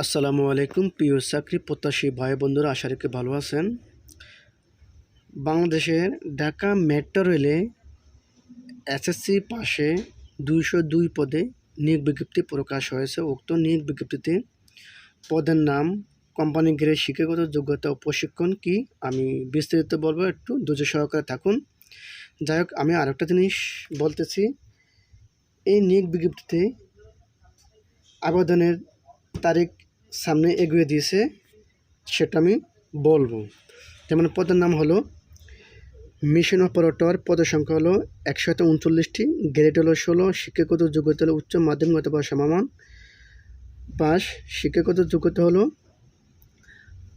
আসসালামু আলাইকুম, প্রিয় চাকরি প্রত্যাশী ভাই বন্ধুরা, আশা রেখে ভালো আছেন। বাংলাদেশের ঢাকা মেট্রো রেলে এসএসসি পাশে দুইশো দুই পদে নিয়োগ বিজ্ঞপ্তি প্রকাশ হয়েছে। উক্ত নিয়োগ বিজ্ঞপ্তিতে পদের নাম, কোম্পানি গ্রেড শিক্ষাগত যোগ্যতা ও প্রশিক্ষণ কি, আমি বিস্তারিত বলব, একটু ধৈর্য সহকারে থাকুন। যাই হোক, আমি আরেকটা জিনিস বলতেছি, এই নিয়োগ বিজ্ঞপ্তিতে আবেদনের তারিখ সামনে এগিয়ে দিয়েছে, সেটা আমি বলব। যেমন পদের নাম হলো, মিশন অপারেটর, পদের সংখ্যা হলো একশত উনচল্লিশটি, গ্রেড হলো ষোলো, শিক্ষাগত যোগ্যতা হলো উচ্চ মাধ্যমিক অথবা সমামান। পাস শিক্ষাগত যোগ্যতা হলো,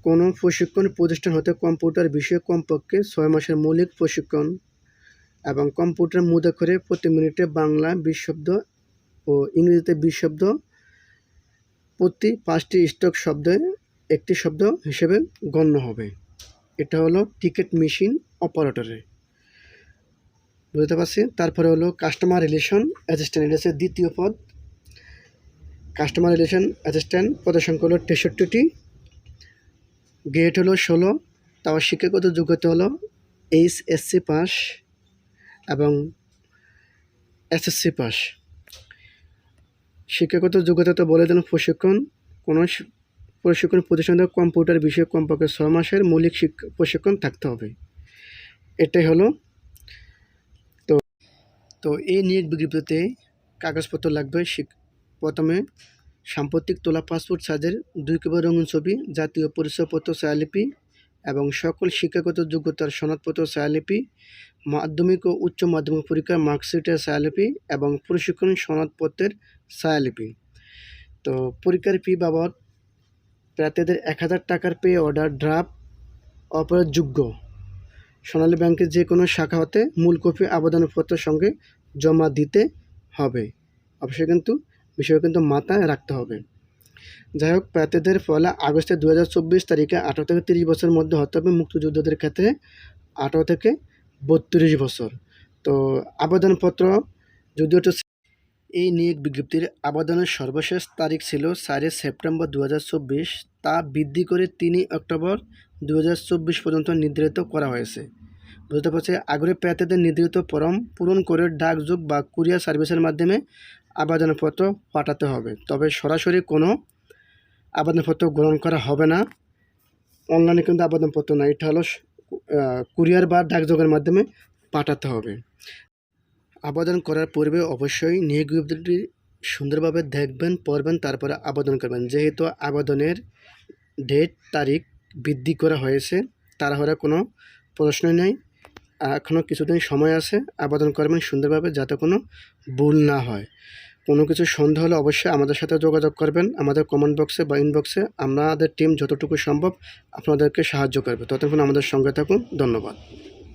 কোনো প্রশিক্ষণ প্রতিষ্ঠান হতে কম্পিউটার বিষয়ে কমপক্ষে ছয় মাসের মৌলিক প্রশিক্ষণ এবং কম্পিউটার মুদাক্ষরে প্রতি মিনিটে বাংলা বিশ শব্দ ও ইংরেজিতে বিশ শব্দ প্রতি পাঁচটি স্টক শব্দে একটি শব্দ হিসেবে গণ্য হবে। এটা হলো টিকিট মেশিন অপারেটরে। বুঝতে পারছি? তারপরে হলো কাস্টমার রিলেশন অ্যাসিস্ট্যান্ট। এটা হচ্ছে দ্বিতীয় পদ। কাস্টমার রিলেশন অ্যাসিস্ট্যান্ট পদের সংখ্যা হলো তেষট্টিটি। গ্রেড হলো ষোলো। তাও শিক্ষাগত যোগ্যতা হলো এইচ এসসি পাস এবং এসএসসি পাস। শিক্ষাগত যোগ্যতা তো বলে দেন প্রশিক্ষণ। কোনো প্রশিক্ষণ প্রতিষ্ঠান থেকে কম্পিউটার বিষয়ে কমপক্ষে ছয় মাসের মৌলিক শিক্ষা, প্রশিক্ষণ থাকতে হবে। এটাই হলো। তো তো এই নিয়োগ বিজ্ঞপ্তিতে কাগজপত্র লাগবে। প্রথমে সাম্প্রতিক তোলা পাসপোর্ট সাইজের দুই কপি রঙিন ছবি, জাতীয় পরিচয়পত্র, ছায়ালিপি এবং সকল শিক্ষাগত যোগ্যতার সনদপত্র, ছায়ালিপি, মাধ্যমিক ও উচ্চ মাধ্যমিক পরীক্ষার মার্কশিটের ছায়ালিপি এবং প্রশিক্ষণ সনদপত্রের ছায়ালিপি তো পরীক্ষার ফি বাবদ প্রার্থীদের এক হাজার টাকার পে অর্ডার ড্রাফট অপরাধযোগ্য সোনালী ব্যাংকের যে কোনো শাখা হতে মূল কপি, আবেদনপত্রের সঙ্গে জমা দিতে হবে। অবশ্যই কিন্তু বিষয় কিন্তু মাথায় রাখতে হবে। যাই হোক প্রার্থীদের পয়লা আগস্টে দু হাজার চব্বিশ তারিখে আঠারো থেকে তিরিশ বছরের মধ্যে হতে হবে মুক্তিযোদ্ধাদের ক্ষেত্রে আঠারো থেকে বত্রিশ বছর। তো আবেদনপত্র, যদিও একটু এই নিয়োগ বিজ্ঞপ্তির আবেদনের সর্বশেষ তারিখ ছিল চারই সেপ্টেম্বর দু হাজার চব্বিশ। তা বৃদ্ধি করে তিনই অক্টোবর দু হাজার চব্বিশ পর্যন্ত নির্ধারিত করা হয়েছে। বুঝতে পারছি, আগ্রহী প্রার্থীদের নির্ধারিত ফরম পূরণ করে ডাকযোগ বা কুরিয়ার সার্ভিসের মাধ্যমে আবেদনপত্র পাঠাতে হবে। তবে সরাসরি কোনো আবেদনপত্র গ্রহণ করা হবে না। অনলাইনে কিন্তু আবেদনপত্র না, এটা হলো কুরিয়ার বা ডাকযোগের মাধ্যমে পাঠাতে হবে। আবেদন করার পূর্বে অবশ্যই নিয়োগ বিজ্ঞপ্তিটি সুন্দরভাবে দেখবেন, পড়বেন, তারপরে আবেদন করবেন। যেহেতু আবেদনের ডেট, তারিখ বৃদ্ধি করা হয়েছে, তাড়াহুড়া কোনো প্রশ্নই নেই। এখনও কিছুদিন সময় আছে, আবেদন করবেন সুন্দরভাবে যাতে কোনো ভুল না হয়। কোনো কিছু সন্দেহ হলে অবশ্যই আমাদের সাথে যোগাযোগ করবেন। আমাদের কমেন্ট বক্সে বা ইনবক্সে আমাদের টিম যতটুকু সম্ভব আপনাদেরকে সাহায্য করবে। ততক্ষণ আমাদের সঙ্গে থাকুন। ধন্যবাদ।